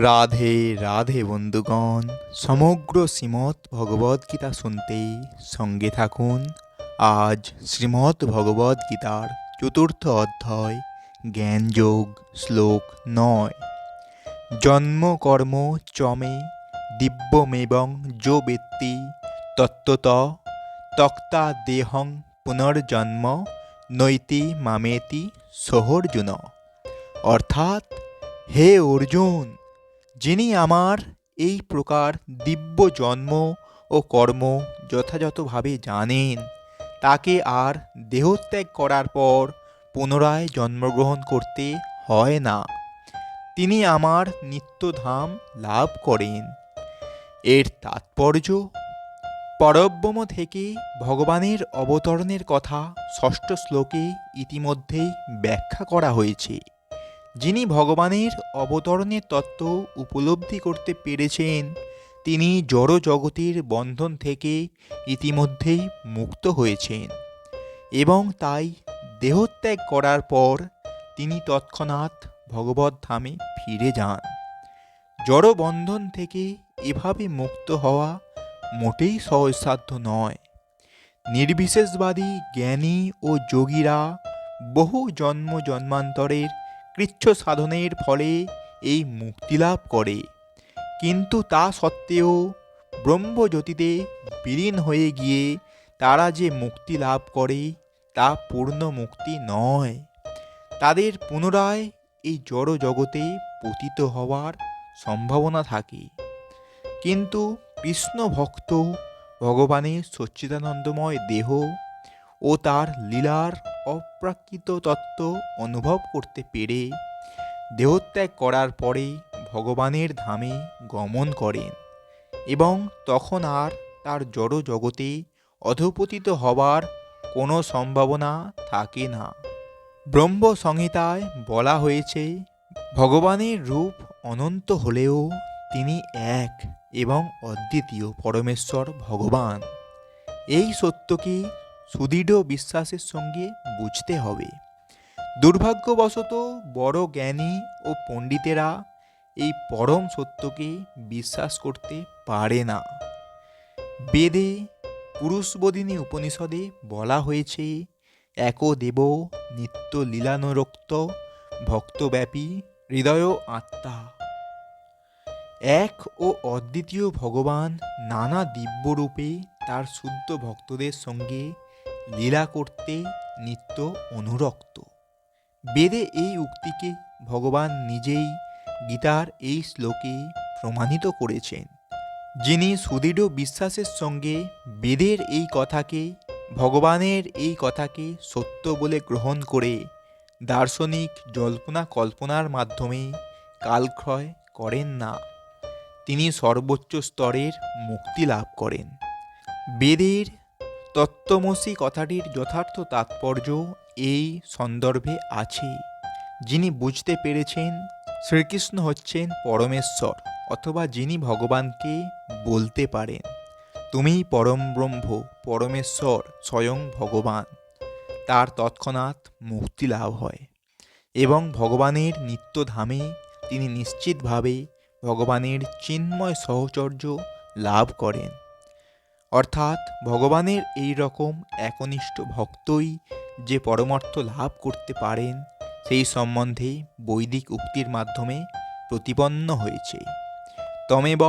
রাধে রাধে বন্ধুগণ, সমগ্র শ্রীমৎ ভগবদ্গীতা শুনতে সঙ্গে থাকুন। আজ শ্রীমৎ ভগবদ্গীতার চতুর্থ অধ্যায়, জ্ঞানযোগ, শ্লোক নয়। জন্ম, কর্ম, চমে, দিব্যমেবং, যো ব্যক্তি, তত্ত্বত, তক্তা দেহং পুনর্জন্ম, নৈতি মামেতি সোহর্জুন। অর্থাৎ, হে অর্জুন যিনি আমার এই প্রকার দিব্য জন্ম ও কর্ম যথাযথভাবে জানেন, তাকে আর দেহত্যাগ করার পর পুনরায় জন্মগ্রহণ করতে হয় না। তিনি আমার নিত্যধাম লাভ করেন। এর তাৎপর্য, পরব্রহ্ম থেকে ভগবানের অবতরণের কথা ষষ্ঠ শ্লোকে ইতিমধ্যেই ব্যাখ্যা করা হয়েছে। যিনি ভগবানের অবতরণের তত্ত্ব উপলব্ধি করতে পেরেছেন, তিনি জড় জগতের বন্ধন থেকে ইতিমধ্যেই মুক্ত হয়েছেন এবং তাই দেহত্যাগ করার পর তিনি তৎক্ষণাৎ ভগবত ধামে ফিরে যান। জড় বন্ধন থেকে এভাবে মুক্ত হওয়া মোটেই সহজসাধ্য নয়। নির্বিশেষবাদী জ্ঞানী ও যোগীরা বহু জন্ম জন্মান্তরের কৃচ্ছ সাধনের ফলে এই মুক্তিলাভ করে। কিন্তু তা সত্ত্বেও ব্রহ্মজ্যোতিতে বিলীন হয়ে গিয়ে তারা যে মুক্তি লাভ করে, তা পূর্ণ মুক্তি নয়। তাদের পুনরায় এই জড় জগতে পতিত হওয়ার সম্ভাবনা থাকে। কিন্তু কৃষ্ণ ভক্ত ভগবানের সচ্চিদানন্দময় দেহ ও তার লীলার অপ্রাকৃত তত্ত্ব অনুভব করতে পেরে দেহত্যাগ করার পরে ভগবানের ধামে গমন করেন এবং তখন আর তার জড় জগতে অধপতিত হবার কোনো সম্ভাবনা থাকে না। ব্রহ্ম সংহিতায় বলা হয়েছে, ভগবানের রূপ অনন্ত হলেও তিনি এক এবং অদ্বিতীয় পরমেশ্বর ভগবান। এই সত্যকে সুদৃঢ় বিশ্বাসের সঙ্গে বুঝতে হবে। দুর্ভাগ্যবশত বড় জ্ঞানী ও পণ্ডিতেরা এই পরম সত্যকে বিশ্বাস করতে পারে না। বেদে পুরুষবোধিনী উপনিষদে বলা হয়েছে, এক দেব নিত্য লীলানুরক্ত ভক্তব্যাপী হৃদয় আত্মা। এক ও অদ্বিতীয় ভগবান নানা দিব্যরূপে তার শুদ্ধ ভক্তদের সঙ্গে লীলা করতে নিত্য অনুরক্ত। বেদে এই উক্তিকে ভগবান নিজেই গীতার এই শ্লোকে প্রমাণিত করেছেন, যিনি সুদৃঢ় বিশ্বাসের সঙ্গে বেদের এই কথাকে, ভগবানের এই কথাকে সত্য বলে গ্রহণ করে দার্শনিক জল্পনা কল্পনার মাধ্যমে কালক্ষয় করেন না। তিনি সর্বোচ্চ স্তরের মুক্তি লাভ করেন। বেদের তত্ত্বমসী কথাটির যথার্থ তাৎপর্য এই সন্দর্ভে আছে, যিনি বুঝতে পেরেছেন শ্রীকৃষ্ণ হচ্ছেন পরমেশ্বর অথবা যিনি ভগবানকে বলতে পারেন। তুমিই পরম ব্রহ্ম, পরমেশ্বর, স্বয়ং ভগবান। তার তৎক্ষণাৎ মুক্তি লাভ হয় এবং ভগবানের নিত্যধামে তিনি নিশ্চিতভাবে ভগবানের চিন্ময় সহচর্য লাভ করেন। অর্থাৎ ভগবানের এই রকম একনিষ্ঠ ভক্তই যে পরমার্থ লাভ করতে পারেন, সেই সম্বন্ধে বৈদিক উক্তির মাধ্যমে প্রতিপন্ন হয়েছে। তমেব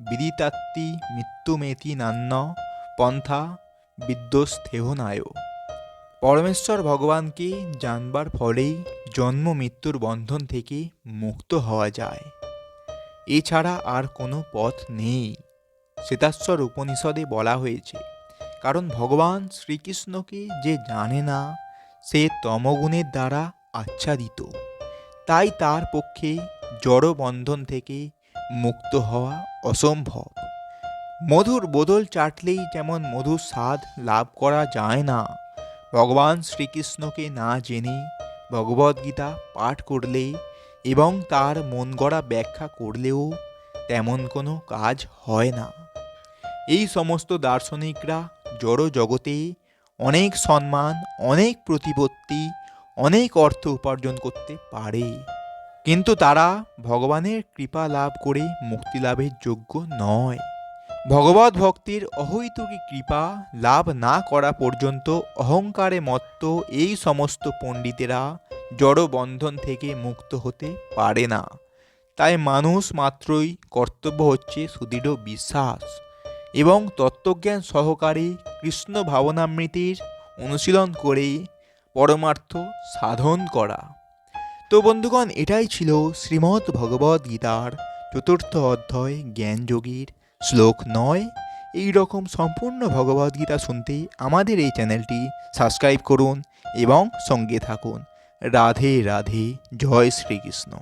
বিদিতাত্তি মৃত্যুমেতি নান্য পন্থা বিদ্যস্থেহনায় পরমেশ্বর ভগবানকে জানবার ফলেই জন্ম মৃত্যুর বন্ধন থেকে মুক্ত হওয়া যায়। এছাড়া আর কোনো পথ নেই। শ্বেতাশ্বর উপনিষদে বলা হয়েছে, কারণ ভগবান শ্রীকৃষ্ণকে যে জানে না, সে তমগুণের দ্বারা আচ্ছাদিত। তাই তার পক্ষে জড় বন্ধন থেকে মুক্ত হওয়া অসম্ভব। মধুর বদল চাটলেই যেমন মধুর স্বাদ লাভ করা যায় না, ভগবান শ্রীকৃষ্ণকে না জেনে ভগবদ্গীতা পাঠ করলে এবং তার মন গড়া ব্যাখ্যা করলেও তেমন কোনো কাজ হয় না। এই সমস্ত দার্শনিকরা জড় জগতে অনেক সম্মান, অনেক প্রতিপত্তি, অনেক অর্থ উপার্জন করতে পারে। কিন্তু তারা ভগবানের কৃপা লাভ করে মুক্তি লাভের যোগ্য নয়। ভগবত ভক্তির অহৈতুকী কৃপা লাভ না করা পর্যন্ত অহংকারে মত্ত এই সমস্ত পণ্ডিতেরা জড় বন্ধন থেকে মুক্ত হতে পারে না। তাই মানুষ মাত্রই কর্তব্য হচ্ছে সুদৃঢ় বিশ্বাস। এবং তত্ত্বজ্ঞান সহকারে কৃষ্ণ ভাবনামৃতির অনুশীলন করে পরমার্থ সাধন করা। তো বন্ধুগণ, এটাই ছিল শ্রীমদ্ ভগবদ গীতার চতুর্থ অধ্যায় জ্ঞানযোগীর শ্লোক নয়। এই রকম সম্পূর্ণ ভগবদ্গীতা শুনতে আমাদের এই চ্যানেলটি সাবস্ক্রাইব করুন এবং সঙ্গে থাকুন। রাধে রাধে, জয় শ্রীকৃষ্ণ।